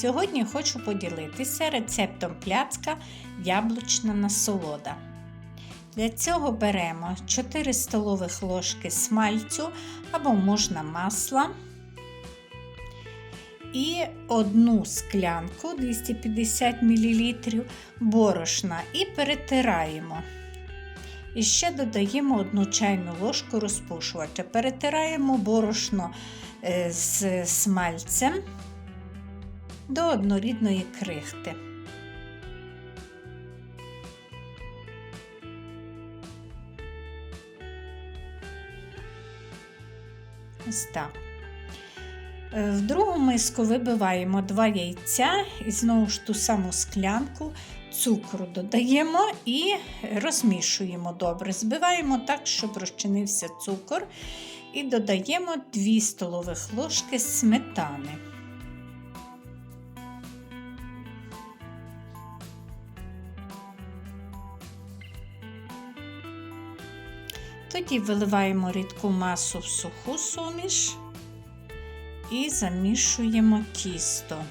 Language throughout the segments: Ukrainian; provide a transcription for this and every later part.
Сьогодні хочу поділитися рецептом пляцка яблучна насолода. Для цього беремо 4 столових ложки смальцю або можна масла і одну склянку 250 мл борошна і перетираємо. І ще додаємо одну чайну ложку розпушувача. Перетираємо борошно е, з смальцем до однорідної крихти. Ось так. Е, В другу миску вибиваємо 2 яйця і знову ж ту саму склянку цукру додаємо і розмішуємо добре. Збиваємо так, щоб розчинився цукор, і додаємо 2 столових ложки сметани. Тоді виливаємо рідку масу в суху суміш і замішуємо тісто.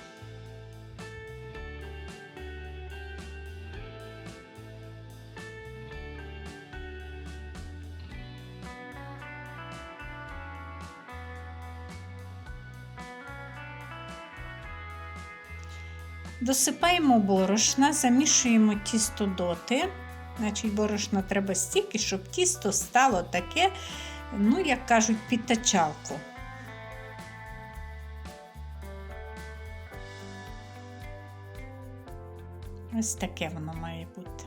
Досипаємо борошна, замішуємо тісто доти. Значить, борошна треба стільки, щоб тісто стало таке, ну, як кажуть, під тачалку. Ось таке воно має бути.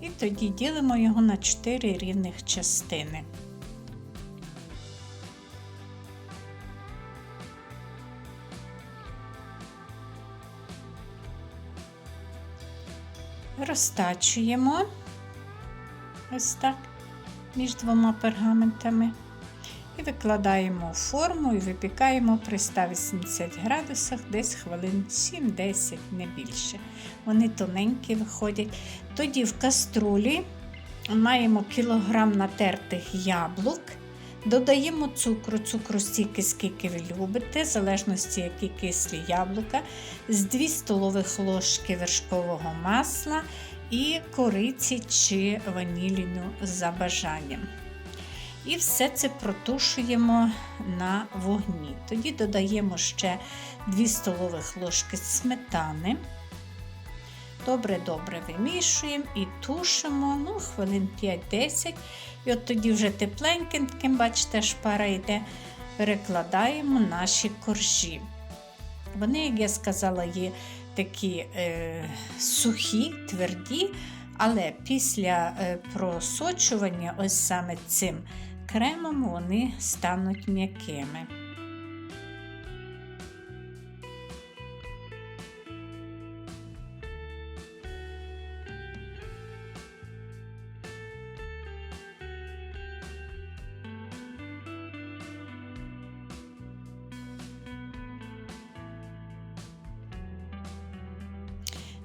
І тоді ділимо його на 4 рівних частини. Розтачуємо ось так між двома пергаментами. І викладаємо в форму і випікаємо при 180 градусах десь хвилин 7-10, не більше. Вони тоненькі виходять. Тоді в каструлі маємо кілограм натертих яблук. Додаємо цукру, цукру стільки, скільки ви любите, в залежності, які кислі яблука, з 2 столових ложки вершкового масла і кориці чи ваніліну за бажанням. І все це протушуємо на вогні. Тоді додаємо ще 2 столових ложки сметани. Добре-добре вимішуємо і тушимо ну, хвилин 5-10. І от тоді вже тепленьким, бачите, шпара йде, перекладаємо наші коржі. Вони, як я сказала, є такі е, сухі, тверді, але після е, просочування, ось саме цим кремом, вони стануть м'якими.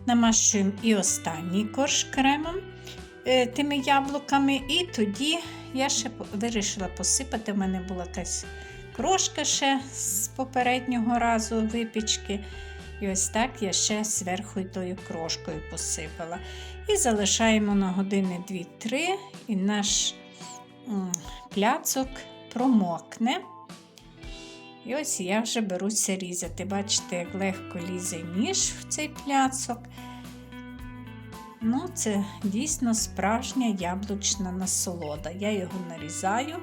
Намащуємо і останній корж кремом е, тими яблуками, і тоді я ще вирішила посипати. У мене була якась крошка ще з попереднього разу випічки. І ось так я ще зверху тою крошкою посипала. І залишаємо на години 2-3, і наш пляцок промокне. І ось я вже беруся різати. Бачите, як легко лізе ніж в цей пляцок. Ну, це дійсно справжня яблучна насолода. Я його нарізаю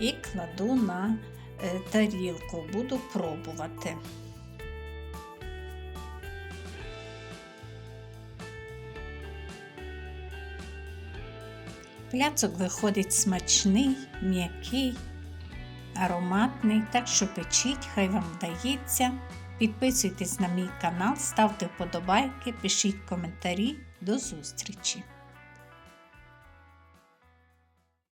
і кладу на е, тарілку, буду пробувати. Пляцок виходить смачний, м'який, ароматний, так що печіть, хай вам вдається. Підписуйтесь на мій канал, ставте вподобайки, пишіть коментарі. До зустрічі!